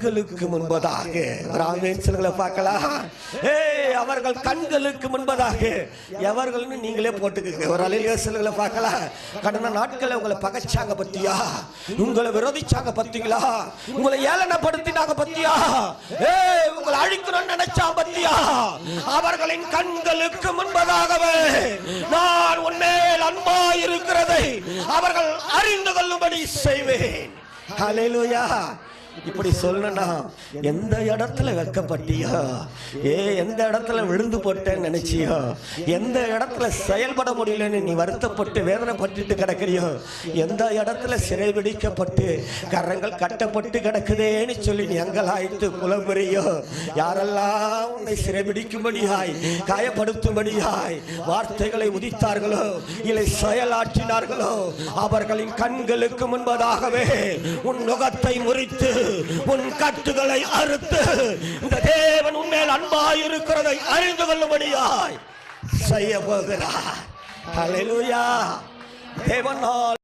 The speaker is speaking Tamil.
கண்களுக்கு முன்பதாக. ராமேன் பார்க்கலாம். ஏய் அவர்கள் கண்களுக்கு முன்பதாக. எவர்கள்னு நீங்களே போட்டுக்கங்க. ஒரு அலையில பார்க்கலாம். கடந்த நாட்களை உங்களை பகைச்சாங்க பத்தியா? உங்களை விரோதிச்சாங்க பத்திங்களா? உங்களை ஏளனப்படுத்தினாங்க பத்தியா? ஏய் உங்களை அழிக்கணும்னு நினைச்சா பத்தியா? அவர்களின் கண்களுக்கு முன்பதாகவே நான் உன்மேல் அன்பா இருக்கிறதை அவர்கள் அறிந்து கொள்ளும்படி செய்வேன். ஹalleluya. இப்படி சொல்லணும்னா எந்த இடத்துல வெக்கப்பட்டியோ ஏ எந்த இடத்துல விழுந்து போட்டேன்னு நினைச்சியோ எந்த இடத்துல செயல்பட முடியலன்னு நீ வருத்தப்பட்டு வேதனை பட்டுட்டு கிடக்குறியோ எந்த இடத்துல சிறை பிடிக்கப்பட்டு கரங்கள் கட்டப்பட்டு கிடக்குதேன்னு சொல்லி நீ எங்களாய்த்து புலம்புறியோ யாரெல்லாம் உன்னை சிறை பிடிக்கும்படியாய் காயப்படுத்தும்படியாய் வார்த்தைகளை உதித்தார்களோ இல்லை செயலாற்றினார்களோ அவர்களின் கண்களுக்கு முன்பதாகவே உன் நுகத்தை முறித்து உன் கட்டுகளை அறுத்து இந்த தேவன் உண்மையில் அன்பாய் இருக்கிறதை அறிந்து கொள்ளும்படியாய் செய்ய போகிறார். தேவனால்